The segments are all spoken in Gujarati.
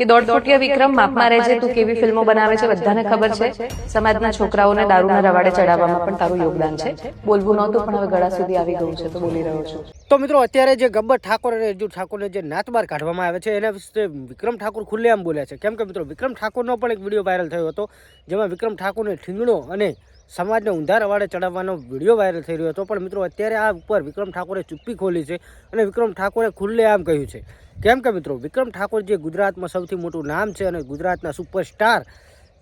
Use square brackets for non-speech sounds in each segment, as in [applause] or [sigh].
કે દોઢ ફૂટિયા વિક્રમ માપમાં રહેજે તું કેવી ફિલ્મો બનાવે છે, બધાને ખબર છે. સમાજના છોકરાઓને દારૂના રવાડે ચડાવવામાં પણ તારું યોગદાન છે. બોલવું નહોતું, પણ હવે ગળા સુધી આવી ગયું છે, તો બોલી રહ્યો છું. તો મિત્રો, અત્યારે જે ગબ્બર ઠાકોર અને અર્જુન ઠાકોરને જે નાત બહાર કાઢવામાં આવે છે, એના વિશે વિક્રમ ઠાકોર ખુલ્લેઆમ બોલ્યા છે. કેમ કે મિત્રો, વિક્રમ ઠાકોરનો પણ એક વીડિયો વાયરલ થયો હતો, જેમાં વિક્રમ ઠાકોરને ઠીંગણો અને સમાજને ઊંધા રવાડે ચડાવવાનો વીડિયો વાયરલ થઈ રહ્યો હતો. પણ મિત્રો, અત્યારે આ ઉપર વિક્રમ ઠાકોરે ચુપ્પી ખોલી છે અને વિક્રમ ઠાકોરે ખુલ્લે આમ કહ્યું છે. કેમ કે મિત્રો, વિક્રમ ઠાકોર જે ગુજરાતમાં સૌથી મોટું નામ છે અને ગુજરાતના સુપરસ્ટાર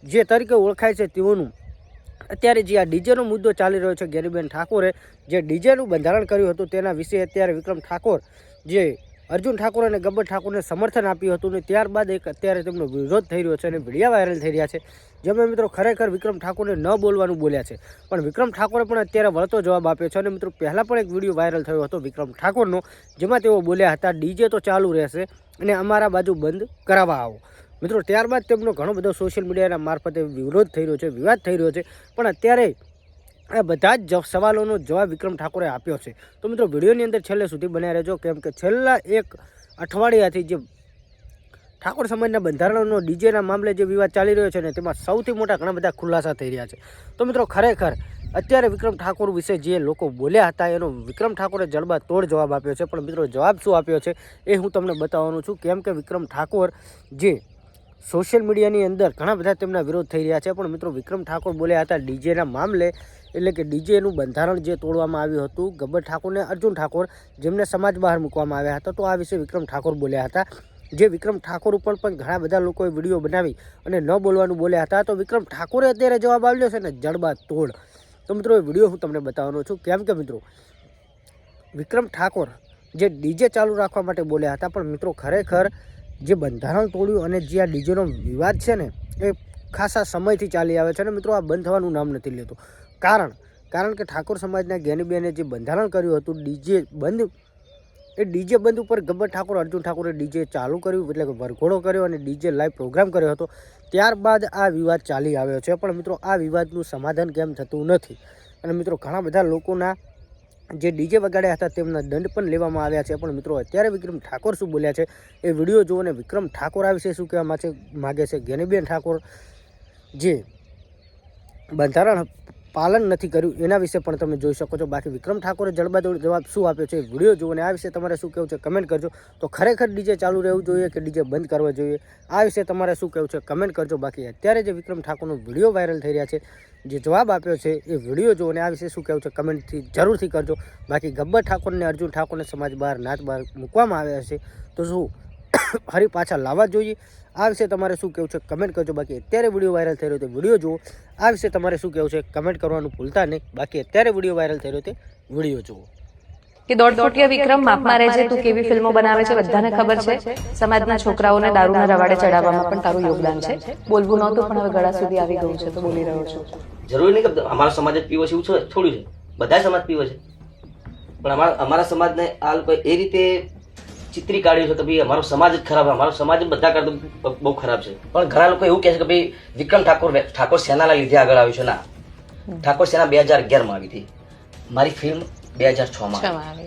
જે તરીકે ઓળખાય છે તેઓનું, અત્યારે જે આ ડીજેનો મુદ્દો ચાલી રહ્યો છે ગેરીબેન ઠાકોરે, જે ડીજેનું બંધારણ કર્યું હતું તેના વિશે અત્યારે વિક્રમ ઠાકોર જે અર્જુન ઠાકોર અને ગબ્બર ઠાકોરને સમર્થન આપ્યું હતું ને ત્યારબાદ એક અત્યારે તેમનો વિરોધ થઈ રહ્યો છે અને વિડીયા વાયરલ થઈ રહ્યા છે. જેમાં મિત્રો ખરેખર વિક્રમ ઠાકોરને ન બોલવાનું બોલ્યા છે. પણ વિક્રમ ઠાકોરે પણ અત્યારે વળતો જવાબ આપ્યો છે અને મિત્રો પહેલાં પણ એક વીડિયો વાયરલ થયો હતો વિક્રમ ઠાકોરનો, જેમાં તેઓ બોલ્યા હતા, ડીજે તો ચાલુ રહેશે અને અમારા બાજુ બંધ કરાવવા આવો. મિત્રો ત્યારબાદ તેમનો ઘણો બધો સોશિયલ મીડિયાના મારફતે વિરોધ થઈ રહ્યો છે, વિવાદ થઈ રહ્યો છે. પણ અત્યારે આ બધા જ સવાલોનો જવાબ વિક્રમ ઠાકોરે આપ્યો છે. તો મિત્રો, વિડીયોની અંદર છેલ્લે સુધી બન્યા રહેજો, કેમ કે છેલ્લા એક અઠવાડિયાથી જે ઠાકોર સમાજના બંધારણનો ડીજેના મામલે જે વિવાદ ચાલી રહ્યો છે ને, તેમાં સૌથી મોટા ઘણા બધા ખુલાસા થઈ રહ્યા છે. તો મિત્રો, ખરેખર અત્યારે વિક્રમ ઠાકોર વિશે જે લોકો બોલ્યા હતા, એનો વિક્રમ ઠાકોરે જડબા તોડ જવાબ આપ્યો છે. પણ મિત્રો, જવાબ શું આપ્યો છે એ હું તમને બતાવવાનું છું. કેમ કે વિક્રમ ઠાકોર જે સોશિયલ મીડિયાની અંદર ઘણા બધા તેમના વિરોધ થઈ રહ્યા છે. પણ મિત્રો, વિક્રમ ઠાકોર બોલ્યા હતા ડીજેના મામલે, એટલે કે ડીજેનું બંધારણ જે તોડવામાં આવ્યું હતું, ગબ્બર ઠાકોરને અર્જુન ઠાકોર જેમને સમાજ બહાર મૂકવામાં આવ્યા હતા, તો આ વિશે વિક્રમ ઠાકોર બોલ્યા હતા. જે વિક્રમ ઠાકોર ઉપર પણ ઘણા બધા લોકોએ વીડિયો બનાવી અને ન બોલવાનું બોલ્યા હતા. તો વિક્રમ ઠાકોરે અત્યારે જવાબ આવ્યો છે ને, જડબા તોડ. તો મિત્રો, એ વીડિયો હું તમને બતાવવાનો છું. કેમ કે મિત્રો, વિક્રમ ઠાકોર જે ડીજે ચાલુ રાખવા માટે બોલ્યા હતા, પણ મિત્રો, ખરેખર જે બંધારણ તોડ્યું અને જે આ ડીજેનો વિવાદ છે ને, એ ખાસા સમયથી ચાલી આવે છે અને મિત્રો આ બંધ થવાનું નામ નથી લેતું. કારણ કારણ કે ઠાકોર સમાજના જ્ઞાનીબેને જે બંધારણ કર્યું હતું, ડીજે બંધ, એ ડીજે બંધ ઉપર ગબ્બર ઠાકોર, અર્જુન ઠાકોરે ડીજે ચાલુ કર્યું, એટલે કે વરઘોડો કર્યો અને ડીજે લાઈવ પ્રોગ્રામ કર્યો હતો. ત્યારબાદ આ વિવાદ ચાલી આવ્યો છે, પણ મિત્રો આ વિવાદનું સમાધાન કેમ થતું નથી? અને મિત્રો ઘણા બધા લોકોના જે ડીજે વગાડ્યા હતા તેમના દંડ પણ લેવામાં આવ્યા છે. પણ મિત્રો, અત્યારે વિક્રમ ઠાકોર શું બોલ્યા છે? એ વીડિયો જુઓ અને વિક્રમ ઠાકોર આ વિશે શું કહેવા માગે છે, જ્ઞાનીબેન ઠાકોર જે બંધારણ પાલન નથી કર્યું એના વિશે પણ તમે જોઈ શકો છો. બાકી વિક્રમ ઠાકોરે જડબાદોડ જવાબ શું આપ્યો છે વીડિયો જુઓ અને આ વિશે તમારે શું કહેવું છે કમેન્ટ કરજો. તો ખરેખર ડીજે ચાલુ રહેવું જોઈએ કે ડીજે બંધ કરવા જોઈએ? આ વિશે તમારે શું કહેવું છે કમેન્ટ કરજો. બાકી અત્યારે જે વિક્રમ ઠાકોરનો વીડિયો વાયરલ થઈ રહ્યા છે, જે જવાબ આપ્યો છે એ વીડિયો જુઓ અને આ વિશે શું કહેવું છે કમેન્ટથી જરૂરથી કરજો. બાકી ગબ્બર ઠાકોરને અર્જુન ઠાકોરને સમાજ બહાર નાચ બહાર મૂકવામાં આવ્યા છે. તો શું [coughs] ફરી પાછા લાવવા જોઈએ? આ વિશે તમારે શું કહેવું છે કમેન્ટ કરજો. બાકી અત્યારે વીડિયો વાયરલ થઈ રહ્યો તે વીડિયો જુઓ. આ વિશે તમારે શું કહેવું છે કમેન્ટ કરવાનું ભૂલતા નહીં. બાકી અત્યારે વીડિયો વાયરલ થઈ રહ્યો તે વીડિયો જુઓ. કે દોઢ ફૂટિયા વિક્રમ માપમાં રહેજે તું કેવી ફિલ્મો બનાવે છે બધાને ખબર છે? સમાજના છોકરાઓને દારૂના રવાડે ચડાવવામાં પણ તારું યોગદાન છે. બોલવું નહોતું પણ હવે ગળા સુધી આવી ગયું છે તો બોલી રહ્યો છું. જરૂરી નહીં કે અમારો સમાજ જ પીવો છે એવું છો- થોડું છે. બધા સમાજ પીવો છે. પણ અમારા અમારા સમાજને આ લોકો એ રીતે ચિત્રી કાઢ્યું છે તો ભાઈ અમારો સમાજ જ ખરાબ અમારો સમાજ બધા કરતા બહુ ખરાબ છે. પણ ઘણા લોકો એવું કહે છે કે ભાઈ વિક્રમ ઠાકોર ઠાકોર સેનાના લીધે આગળ આવ્યું છે ના. ઠાકોર સેના બે હજાર અગિયારમાં આવી હતી. મારી ફિલ્મ બે હજાર છમાં આવે.